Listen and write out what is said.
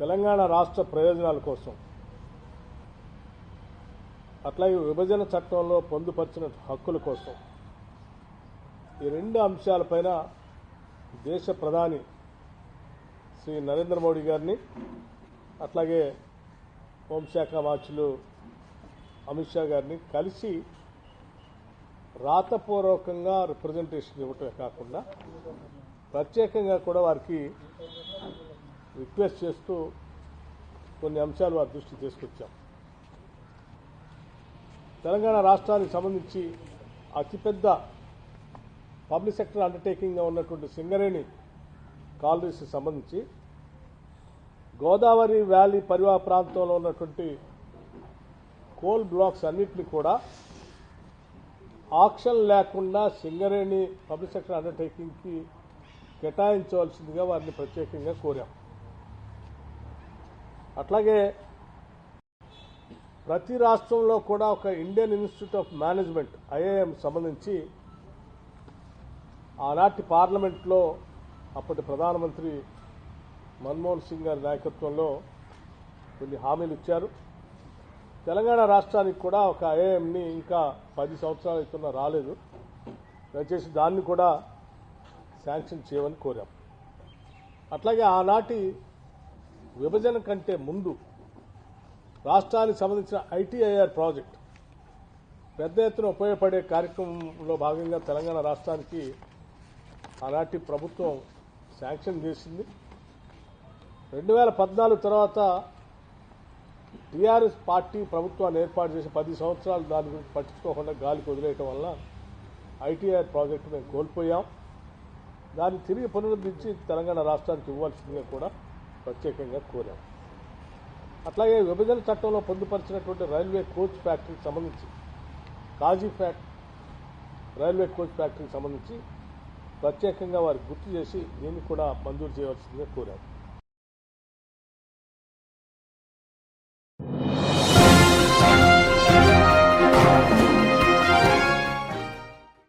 తెలంగాణ రాష్ట్ర ప్రయోజనాల కోసం. అట్లాగే విభజన చట్టంలో పొందుపరిచిన హక్కుల కోసం. ఈ రెండు అంశాలపైన దేశ ప్రధాని శ్రీ నరేంద్ర మోడీ గారిని అట్లాగే హోంశాఖ మార్చులు అమిత్ షా గారిని కలిసి రాతపూర్వకంగా రిప్రజెంటేషన్ ఇవ్వటమే కాకుండా ప్రత్యేకంగా కూడా వారికి రిక్వెస్ట్ చేస్తూ కొన్ని అంశాలు వారి దృష్టి తీసుకొచ్చాం. తెలంగాణ రాష్ట్రానికి సంబంధించి అతిపెద్ద పబ్లిక్ సెక్టర్ అండర్టేకింగ్గా ఉన్నటువంటి సింగరేణి కాలనీస్కి సంబంధించి గోదావరి వ్యాలీ పరివాహ ప్రాంతంలో ఉన్నటువంటి కోల్ బ్లాక్స్ అన్నింటినీ కూడా ఆక్షన్ లేకుండా సింగరేణి పబ్లిక్ సెక్టర్ అండర్టేకింగ్కి కేటాయించవలసిందిగా వారిని ప్రత్యేకంగా కోరాం. అట్లాగే ప్రతి రాష్ట్రంలో కూడా ఒక Indian institute of management IIM సంబంధించి ఆనాటి పార్లమెంట్లో అప్పటి ప్రధానమంత్రి మన్మోహన్ సింగ్ గారి నాయకత్వంలో కొన్ని హామీలు ఇచ్చారు. తెలంగాణ రాష్ట్రానికి కూడా ఒక ఐఏఎంని ఇంకా పది సంవత్సరాలు అవుతున్నా రాలేదు. దయచేసి దాన్ని కూడా శాంక్షన్ చేయమని కోరాం. అట్లాగే ఆనాటి విభజన కంటే ముందు రాష్ట్రానికి సంబంధించిన ఐటీఐఆర్ ప్రాజెక్ట్ పెద్ద ఎత్తున ఉపయోగపడే కార్యక్రమంలో భాగంగా తెలంగాణ రాష్ట్రానికి ఆనాటి ప్రభుత్వం శాంక్షన్ చేసింది. రెండు వేల పద్నాలుగు తర్వాత టీఆర్ఎస్ పార్టీ ప్రభుత్వాన్ని ఏర్పాటు చేసి పది సంవత్సరాలు దాని గురించి పట్టించుకోకుండా గాలికి వదిలేయటం వల్ల ఐటీఆర్ ప్రాజెక్టు మేము కోల్పోయాం. దాన్ని తిరిగి పునరుద్ధరించి తెలంగాణ రాష్ట్రానికి ఇవ్వాల్సిందిగా కూడా ప్రత్యేకంగా కోరాం అట్లాగే విభజన చట్టంలో పొందుపరిచినటువంటి రైల్వే కోచ్ ఫ్యాక్టరీకి సంబంధించి కాజీ ఫ్యాక్ట్ రైల్వే కోచ్ ఫ్యాక్టరీకి సంబంధించి ప్రత్యేకంగా వారికి గుర్తు చేసి దీన్ని కూడా మంజూరు చేయవలసిందిగా కోరారు.